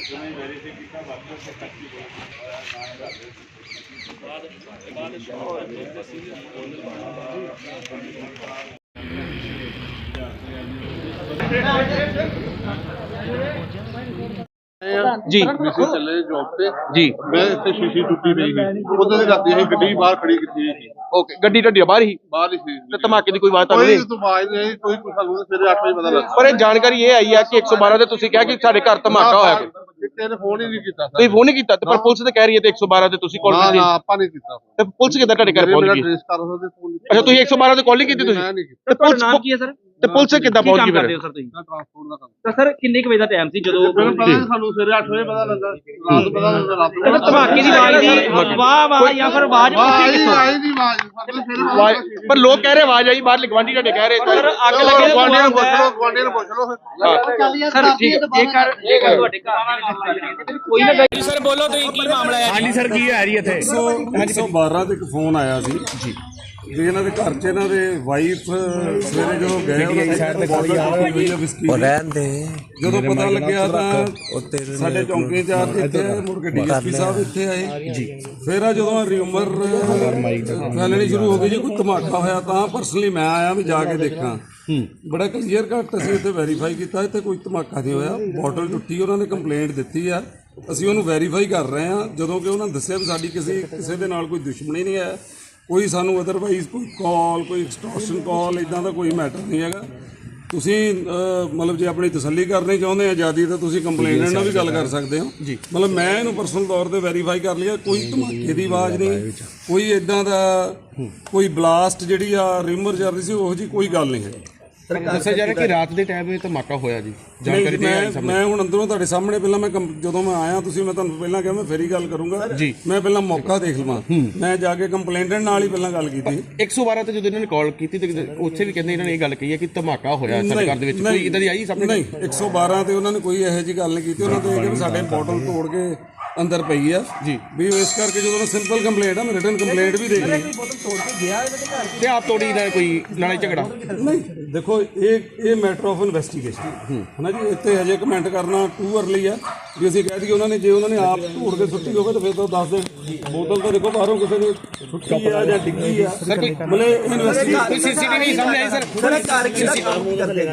ਜਿਵੇਂ ਵੈਰੀਫਾਈ ਕੀਤਾ ਬਾਕੀ ਉਸ ਕੱਟੀ ਬਾਅਦ ਬਾਅਦ ਸ਼ੋਅ ਜੀ। ਚੱਲੇ ਜੌਬ ਤੇ। ਜੀ। ਮੈਂ ਇੱਥੇ ਸ਼ੀਸ਼ੀ ਟੁੱਟੀ ਰਹੀ ਸੀ। ਉਦੋਂ ਦੇ ਰਾਤੀ ਅਸੀਂ ਗੱਡੀ ਬਾਹਰ ਖੜੀ ਕੀਤੀ ਸੀ। ਓਕੇ ਗੱਡੀ ਤੁਹਾਡੀ ਬਾਹਰ ਹੀ? ਬਾਹਰ ਹੀ ਸੀ। ਤੇ ਧਮਾਕੇ ਦੀ ਕੋਈ ਆਵਾਜ਼ ਤਾਂ ਕੋਈ ਨਹੀਂ? ਤੋਂ ਆਵਾਜ਼ ਨਹੀਂ ਕੋਈ ਕੁਛ ਸਾਨੂੰ ਸਵੇਰੇ 8 ਵਜੇ ਪਤਾ ਲੱਗਾ। ਪਰ ਇਹ ਜਾਣਕਾਰੀ ਇਹ ਆਈ ਆ ਕਿ 112 ਤੇ ਤੁਸੀਂ ਕਿਹਾ ਕਿ ਸਾਡੇ ਘਰ ਧਮਾਕਾ ਹੋਇਆ ਕੋਈ? ਕਿਸੇ ਨੇ ਫੋਨ ਹੀ ਨਹੀਂ ਕੀਤਾ ਤੁਸੀਂ ਫੋਨ ਨਹੀਂ ਕੀਤਾ ਤੇ ਪਰ ਪੁਲਿਸ ਤੇ ਕਹਿ ਰਹੀ ਹੈ ਤੇ 112 ਤੇ ਤੁਸੀਂ ਕਾਲ ਨਾ ਕੀਤੀ। ਨਾ ਆਪਾਂ ਨਹੀਂ ਕੀਤਾ ਤੇ ਪੁਲਿਸ ਕਿੱਦਾਂ ਤੁਹਾਡੇ ਘਰ ਪਹੁੰਚ ਮੇਰਾ ਗਈ? ਟ੍ਰੇਸ ਕਰ ਸਕਦੇ ਫੋਨ ਅੱਛਾ ਤੁਸੀਂ 112 ਤੇ ਕਾਲ ਨਹੀਂ ਕੀਤੀ ਤੁਸੀਂ ਮੈਂ ਨਹੀਂ ਕੀਤਾ ਤੇ ਪੁਲਿਸ ਕੀ ਹੈ ਸਰ ਤੇ ਪੁਲਿਸ ਕਿੱਦਾਂ ਕੀ ਪਹੁੰਚ ਕੰਮ ਗਈ ਕਰਦੇ ਫਿਰ ਹੋ ਸਰ ਤੁਸੀਂ? ਟ੍ਰਾਂਸਪੋਰਟ ਦਾ ਕੰਮ? ਤਾਂ ਸਰ ਕਿੰਨੇ ਕੁ ਵਜੇ ਦਾ ਟਾਈਮ ਸੀ ਜਦੋਂ ਮੈਨੂੰ ਪਤਾ ਨਹੀਂ ਸਾਨੂੰ ਸਵੇਰੇ 8 ਵਜੇ ਪਤਾ ਲੱਗਾ ਰਾਤ ਨੂੰ ਪਤਾ ਲੱਗਾ ਰਾਤ ਨੂੰ ਧਮਾਕੇ ਦੀ ਆਵਾਜ਼ ਦੀ ਵਾਹ ਵਾਹ ਜਾਂ ਫਿਰ ਆਵਾਜ਼ ਆਈ ਕਿੱਥੋਂ? ਆਈ ਦੀ ਆਵਾਜ਼ ਸਾਡੇ ਸਵੇਰੇ ਆਵਾਜ਼- ਪਰ ਲੋਕ ਕਹਿ ਰਹੇ ਆਵਾਜ਼ ਆਈ ਬਾਹਰ ਗਵਾਂਢੀ ਤੁਹਾਡੇ ਕਹਿ ਰਹੇ ਸਰ ਅੱਗ ਲੱਗੇ ਲੱਗੇ ਗਵਾਂਡੀਆਂ ਨੂੰ ਪੁੱਛ ਲਓ ਗਵਾਂਡੀਆਂ ਨੂੰ ਪੁੱਛ ਲਓ ਫਿਰ। ਸਰ ਜੇਕਰ ਜੇਕਰ ਤੁਹਾਡੇ ਘਰ ਕੋਈ ਨਾ ਹਾਂਜੀ ਸਰ ਕੀ ਹੈ ਜੀ ਇੱਥੇ? 112 ਤੇ ਇੱਕ ਫੋਨ ਆਇਆ ਸੀ। ਜੀ। ਵੀ ਇਹਨਾਂ ਦੇ ਘਰ 'ਚ ਇਹਨਾਂ ਦੇ ਵਾਈਫ ਸਵੇਰੇ ਜਦੋਂ ਗਏ ਉਹਨਾਂ ਸਾਈਡ ਤੇ ਗੋਲੀ ਆ। ਰਹੀ ਹੈ ਵਿਸਕੀ ਦੀ। ਰਹਿਣ ਦੇ। ਜਦੋਂ ਪਤਾ ਲੱਗਿਆ ਤਾਂ ਸਾਡੇ ਚੌਂਕੀ ਚਾਰ ਇੱਥੇ ਮੁੜ ਕੇ ਡੀਐਸਪੀ ਸਾਹਿਬ ਇੱਥੇ ਆਏ। ਜੀ। ਫਿਰ ਆ ਜਦੋਂ ਰਿਊਮਰ ਫੈਲਣੀ ਸ਼ੁਰੂ ਹੋ ਗਈ ਜੀ ਕੋਈ ਧਮਾਕਾ ਹੋਇਆ ਤਾਂ ਪਰਸਨਲੀ ਮੈਂ ਆਇਆ ਵੀ ਜਾ ਕੇ ਦੇਖਾਂ। ਬੜਾ ਕਲੀਅਰ ਕੱਟ ਅਸੀਂ ਇੱਥੇ ਵੈਰੀਫਾਈ ਕੀਤਾ ਇੱਥੇ ਕੋਈ ਧਮਾਕਾ ਨਹੀਂ ਹੋਇਆ। ਬੋਟਲ ਟੁੱਟੀ ਉਹਨਾਂ ਨੇ ਕੰਪਲੇਂਟ ਦਿੱਤੀ ਆ। ਅਸੀਂ ਉਹਨੂੰ ਵੈਰੀਫਾਈ ਕਰ ਰਹੇ ਹਾਂ ਜਦੋਂ ਕਿ ਉਹਨਾਂ ਨੇ ਦੱਸਿਆ ਵੀ ਸਾਡੀ ਕਿਸੇ ਕਿਸੇ ਦੇ ਨਾਲ ਕੋਈ ਦੁਸ਼ਮਣੀ ਨਹੀਂ ਹੈ। ਕੋਈ ਸਾਨੂੰ ਅਦਰਵਾਈਜ਼ ਕੋਈ ਕਾਲ ਕੋਈ ਐਕਸਟੋਰਸ਼ਨ ਕਾਲ ਇਦਾਂ ਦਾ ਕੋਈ ਮੈਟਰ ਨਹੀਂ ਹੈਗਾ। ਤੁਸੀਂ ਮਤਲਬ ਜੇ ਆਪਣੀ ਤਸੱਲੀ ਕਰਨੀ ਚਾਹੁੰਦੇ ਆ ਜਿਆਦੀ ਤਾਂ ਤੁਸੀਂ ਕੰਪਲੇਨੈਂਟ ਨਾਲ ਵੀ ਗੱਲ ਕਰ ਸਕਦੇ ਹੋ। ਮਤਲਬ ਮੈਂ ਇਹਨੂੰ ਪਰਸਨਲ ਤੌਰ ਤੇ ਵੈਰੀਫਾਈ ਕਰ ਲਿਆ ਕੋਈ ਧਮਾਕੇ ਦੀ ਆਵਾਜ਼ ਨਹੀਂ ਕੋਈ ਇਦਾਂ ਦਾ ਕੋਈ ਬਲਾਸਟ ਜਿਹੜੀ ਆ ਰਿਮਰ ਚੱਲ ਰਹੀ ਸੀ ਉਹੋ ਜੀ ਕੋਈ ਗੱਲ ਨਹੀਂ ਹੈ ਦੱਸਿਆ ਜਾ ਰਿਹਾ ਕਿ ਰਾਤ ਦੇ ਟਾਈਮ ਇਹ ਧਮਾਕਾ ਹੋਇਆ ਜੀ। ਜਾਣਕਾਰੀ ਮੈਂ ਮੈਂ ਹੁਣ ਅੰਦਰੋਂ ਤੁਹਾਡੇ ਸਾਹਮਣੇ ਪਹਿਲਾਂ ਮੈਂ ਜਦੋਂ ਮੈਂ ਆਇਆ ਤੁਸੀਂ ਮੈਂ ਤੁਹਾਨੂੰ ਪਹਿਲਾਂ ਕਿਹਾ ਮੈਂ ਫੇਰੀ ਗੱਲ ਕਰੂੰਗਾ। ਜੀ। ਮੈਂ ਪਹਿਲਾਂ ਮੌਕਾ ਦੇਖ ਲਵਾਂ। ਮੈਂ ਜਾ ਕੇ ਕੰਪਲੇਂਟੈਂਟ ਨਾਲ ਹੀ ਪਹਿਲਾਂ ਗੱਲ ਕੀਤੀ। 112 ਤੇ ਜਦੋਂ ਇਹਨਾਂ ਨੇ ਕਾਲ ਕੀਤੀ ਤੇ ਉੱਥੇ ਵੀ ਕਹਿੰਦੇ ਇਹਨਾਂ ਨੇ ਇਹ ਗੱਲ ਕਹੀ ਹੈ ਕਿ ਧਮਾਕਾ ਹੋਇਆ ਸਾਡੇ ਘਰ ਦੇ ਵਿੱਚ। ਕੋਈ ਇਦਾਂ ਦੀ ਆਈ ਸਾਹਮਣੇ? ਨਹੀਂ 112 ਤੇ ਉਹਨਾਂ ਨੇ ਕੋਈ ਇਹੋ ਜੀ ਗੱਲ ਨਹੀਂ ਕੀਤੀ। ਉਹਨਾਂ ਤੇ ਇਹ ਕਿ ਵੀ ਸਾਡੇ ਬੋਟਲ ਤੋੜ ਕੇ ਅੰਦਰ ਪਈ ਆ। ਜੀ। ਵੀ ਇਸ ਕਰਕੇ ਜਦੋਂ ਸਿੰਪਲ ਕੰਪਲੇਂਟ ਆ ਮੈਂ ਰਿਟਨ ਕੰਪਲੇਂਟ ਵੀ ਦੇਖ ਲਈ ਤੇ ਆਪ ਤੋੜੀ ਦਾ ਕੋਈ ਲੜਾਈ ਝਗੜਾ? ਨਹੀਂ। ਦੇਖੋ ਇਹ ਇਹ ਮੈਟਰ ਆਫ ਇਨਵੈਸਟੀਗੇਸ਼ਨ ਹਨਾ ਜੀ ਇੱਥੇ ਹਜੇ ਕਮੈਂਟ ਕਰਨਾ ਟੂ ਅਰਲੀ ਆ। ਵੀ ਅਸੀਂ ਕਹਿ ਦਈਏ ਉਹਨਾਂ ਨੇ ਜੇ ਉਹਨਾਂ ਨੇ ਆਪ ਤੋੜ ਕੇ ਸੁੱਟੀ ਹੋਵੇ ਤਾਂ ਫਿਰ ਤਾਂ ਦੱਸ ਦੇ ਬੋਤਲ ਤਾਂ ਦੇਖੋ ਬਾਹਰੋਂ ਕਿਸੇ ਨੇ ਸੁੱਟੀ ਆ ਜਾਂ ਡਿੱਗੀ ਆ। ਮਤਲਬ ਇਨਵੈਸਟੀਗੇਸ਼ਨ ਸੀਸੀਟੀਵੀ ਸਾਹਮਣੇ ਆਈ ਸਰ?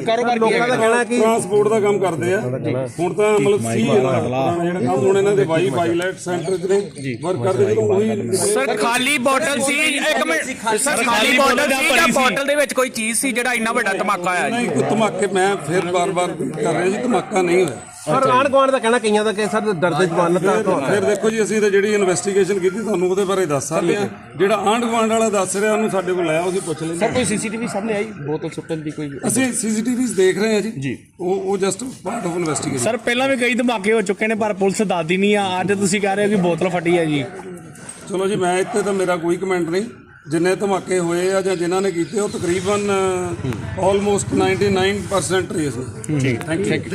ਕਾਰੋਬਾਰ ਕੀ ਹੈ ਟਰਾਂਸਪੋਰਟ ਦਾ ਕੰਮ ਕਰਦੇ ਆ। ਹੁਣ ਤਾਂ ਮਤਲਬ ਸੀ ਦਾ ਜਿਹੜਾ ਕੰਮ ਹੁਣ ਇਹਨਾਂ ਦੇ ਵਾਈ ਪਾਇਲਟ ਸੈਂਟਰ ਚ ਨੇ ਵਰਕ ਕਰਦੇ ਜਦੋਂ ਉਹੀ ਸਰ ਖਾਲੀ ਬੋਟਲ ਸੀ। ਇੱਕ ਮਿੰਟ। ਸਰ ਖਾਲੀ ਬੋਟਲ ਸੀ ਜਾਂ ਬੋਟਲ ਦੇ ਵਿੱਚ ਕੋਈ ਚੀਜ਼ ਸੀ ਜਿਹੜਾ ਇੰਨਾ ਵੱਡਾ ਧਮਾਕਾ ਆਇਆ? ਨਹੀਂ ਕੋਈ ਧਮਾਕੇ ਮੈਂ ਫਿਰ ਬਾਰ-ਬਾਰ ਕਰ ਰਿਹਾ ਜੀ ਧਮਾਕਾ ਨਹੀਂ ਹੋਇਆ। ਪਰ ਆਣ ਗਵਾਂਡ ਦਾ ਕਹਿਣਾ ਕਈਆਂ ਦਾ ਕਿ ਸਰ ਦਰਦ ਜਵਾਨ ਦਾ ਫਿਰ ਦੇਖੋ ਜੀ ਅਸੀਂ ਤਾਂ ਜਿਹੜੀ ਇਨਵੈਸਟੀਗੇਸ਼ਨ ਕੀਤੀ ਤੁਹਾਨੂੰ ਉਹਦੇ ਬਾਰੇ ਦੱਸ ਸਕਦੇ ਆ ਜਿਹੜਾ ਆਂਢ ਗੁਆਂਢ ਵਾਲਾ ਦੱਸ ਰਿਹਾ ਉਹਨੂੰ ਸਾਡੇ ਕੋਲ ਆਇਆ ਅਸੀਂ ਪੁੱਛ ਲੈਂਦੇ ਸਰ ਕੋਈ ਸੀਸੀਟੀਵੀ ਸਾਹਮਣੇ ਆਈ? ਬੋਤਲ ਸੁੱਟਣ ਦੀ ਕੋਈ ਅਸੀਂ ਸੀਸੀਟੀਵੀਜ਼ ਦੇਖ ਰਹੇ ਹਾਂ ਜੀ। ਜੀ। ਉਹ ਉਹ just part of investigation sir ਪਹਿਲਾਂ ਵੀ ਕਈ ਧਮਾਕੇ ਹੋ ਚੁੱਕੇ ਨੇ ਪਰ ਪੁਲਿਸ ਦੱਸਦੀ ਨਹੀਂ ਆ। ਅੱਜ ਤੁਸੀਂ ਕਹਿ ਰਹੇ ਹੋ ਕਿ ਬੋਤਲ ਫਟੀ ਹੈ ਜੀ। ਚਲੋ ਜੀ ਮੈਂ ਇੱਥੇ ਤਾਂ ਮੇਰਾ ਕੋਈ ਕਮੈਂਟ ਨਹੀਂ। ਜਿੰਨੇ ਧਮਾਕੇ ਹੋਏ ਆ ਜਾਂ ਜਿਨ੍ਹਾਂ ਨੇ ਕੀਤੇ ਉਹ ਤਕਰੀਬਨ ਆਲਮੋਸਟ 99% ਟ੍ਰੇਸ ਨੇ। ਠੀਕ ਥੈਂਕ ਯੂ